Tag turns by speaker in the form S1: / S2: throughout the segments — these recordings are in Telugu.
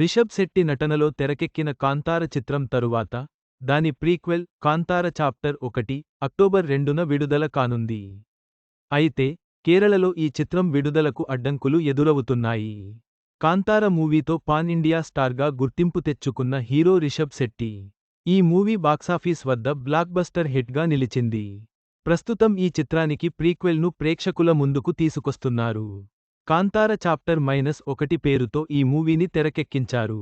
S1: రిషబ్ శెట్టి నటనలో తెరకెక్కిన కాంతార చిత్రం తరువాత దాని ప్రీక్వెల్ కాంతార చాప్టర్ ఒకటి అక్టోబర్ రెండున విడుదల కానుంది. అయితే కేరళలో ఈ చిత్రం విడుదలకు అడ్డంకులు ఎదురవుతున్నాయి. కాంతార మూవీతో పాన్ ఇండియా స్టార్గా గుర్తింపు తెచ్చుకున్న హీరో రిషబ్ శెట్టి ఈ మూవీ బాక్సాఫీస్ వద్ద బ్లాక్బస్టర్ హిట్గా నిలిచింది. ప్రస్తుతం ఈ చిత్రానికి ప్రీక్వెల్ను ప్రేక్షకుల ముందుకు తీసుకొస్తున్నారు. కాంతార చాప్టర్ మైనస్ ఒకటి పేరుతో ఈ మూవీని తెరకెక్కించారు.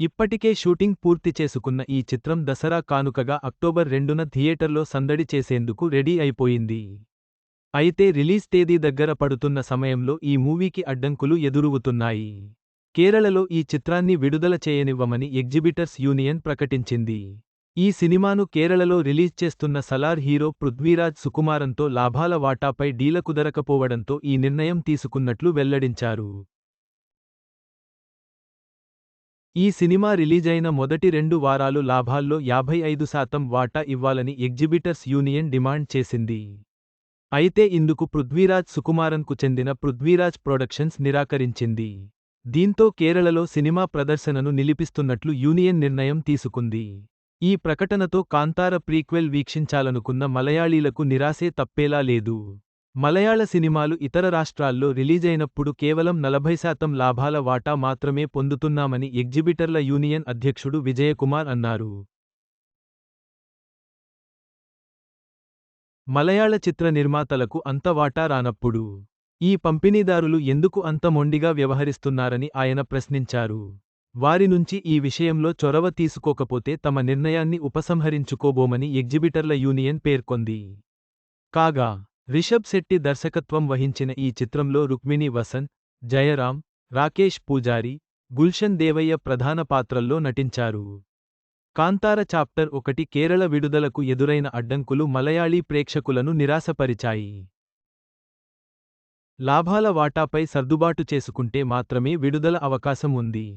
S1: ఇప్పటికే షూటింగ్ పూర్తి చేసుకున్న ఈ చిత్రం దసరా కానుకగా అక్టోబర్ రెండున థియేటర్లో సందడి చేసేందుకు రెడీ అయిపోయింది. అయితే రిలీజ్ తేదీ దగ్గర పడుతున్న సమయంలో ఈ మూవీకి అడ్డంకులు ఎదురువుతున్నాయి. కేరళలో ఈ చిత్రాన్ని విడుదల చేయనివ్వమని ఎగ్జిబిటర్స్ యూనియన్ ప్రకటించింది. ఈ సినిమాను కేరళలో రిలీజ్ చేస్తున్న సలార్ హీరో పృథ్వీరాజ్ సుకుమారంతో లాభాల వాటాపై డీల కుదరకపోవడంతో ఈ నిర్ణయం తీసుకున్నట్లు వెల్లడించారు. ఈ సినిమా రిలీజైన మొదటి రెండు వారాలు లాభాల్లో యాభై ఐదు శాతం వాటా ఇవ్వాలని ఎగ్జిబిటర్స్ యూనియన్ డిమాండ్ చేసింది. అయితే ఇందుకు పృథ్వీరాజ్ సుకుమారన్కు చెందిన పృథ్వీరాజ్ ప్రొడక్షన్స్ నిరాకరించింది. దీంతో కేరళలో సినిమా ప్రదర్శనను నిలిపిస్తున్నట్లు యూనియన్ నిర్ణయం తీసుకుంది. ఈ ప్రకటనతో కాంతార ప్రీక్వెల్ వీక్షించాలనుకున్న మలయాళీలకు నిరాశే తప్పేలా లేదు. మలయాళ సినిమాలు ఇతర రాష్ట్రాల్లో రిలీజైనప్పుడు కేవలం నలభై శాతం లాభాల వాటా మాత్రమే పొందుతున్నామని ఎగ్జిబిటర్ల యూనియన్ అధ్యక్షుడు విజయకుమార్ అన్నారు. మలయాళ చిత్ర నిర్మాతలకు అంత వాటా రానప్పుడు ఈ పంపిణీదారులు ఎందుకు అంత మొండిగా వ్యవహరిస్తున్నారని ఆయన ప్రశ్నించారు. వారి నుంచి ఈ విషయంలో చొరవ తీసుకోకపోతే తమ నిర్ణయాన్ని ఉపసంహరించుకోబోమని ఎగ్జిబిటర్ల యూనియన్ పేర్కొంది. కాగా రిషబ్ శెట్టి దర్శకత్వం వహించిన ఈ చిత్రంలో రుక్మిణి వసంత్ జయరాం రాకేష్ పూజారి గుల్షన్ దేవయ్య ప్రధాన పాత్రల్లో నటించారు. కాంతార చాప్టర్ ఒకటి కేరళ విడుదలకు ఎదురైన అడ్డంకులు మలయాళీ ప్రేక్షకులను నిరాశపరిచాయి. లాభాల వాటాపై సర్దుబాటు చేసుకుంటే మాత్రమే విడుదల అవకాశం ఉంది.